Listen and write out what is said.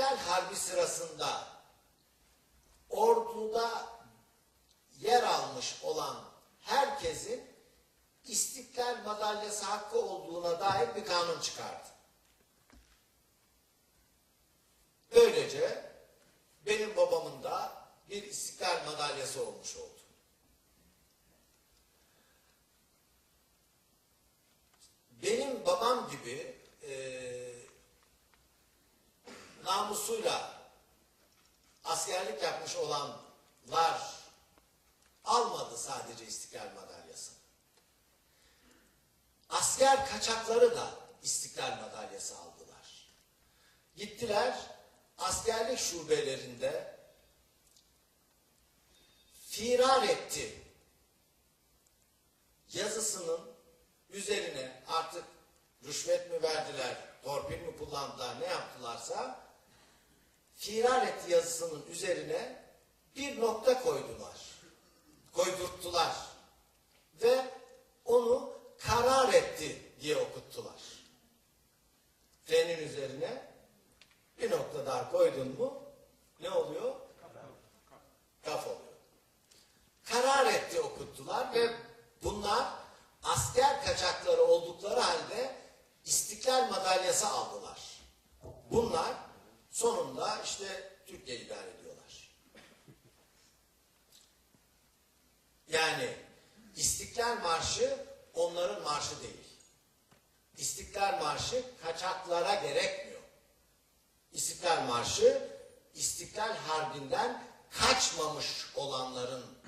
İstiklal Harbi sırasında orduda yer almış olan herkesin İstiklal Madalyası hakkı olduğuna dair bir kanun çıkardı. Böylece benim babamın da bir İstiklal Madalyası olmuş oldu. Benim babam gibi namusuyla askerlik yapmış olanlar almadı sadece İstiklal Madalyası'nı. Asker kaçakları da İstiklal Madalyası aldılar. Gittiler askerlik şubelerinde firar etti yazısının üzerine artık rüşvet mi verdiler, torpil mi kullandılar, ne yaptılarsa firar etti yazısının üzerine bir nokta koydular. Koydurttular. Ve onu karar etti diye okuttular. T'nin üzerine bir nokta daha koydun mu ne oluyor? Kaf oluyor. Karar etti okuttular ve bunlar asker kaçakları oldukları halde İstiklal Madalyası aldılar. Bunlar sonunda işte Türkiye idare ediyorlar. Yani İstiklal Marşı onların marşı değil. İstiklal Marşı kaçaklara gerekmiyor. İstiklal Marşı İstiklal Harbi'nden kaçmamış olanların.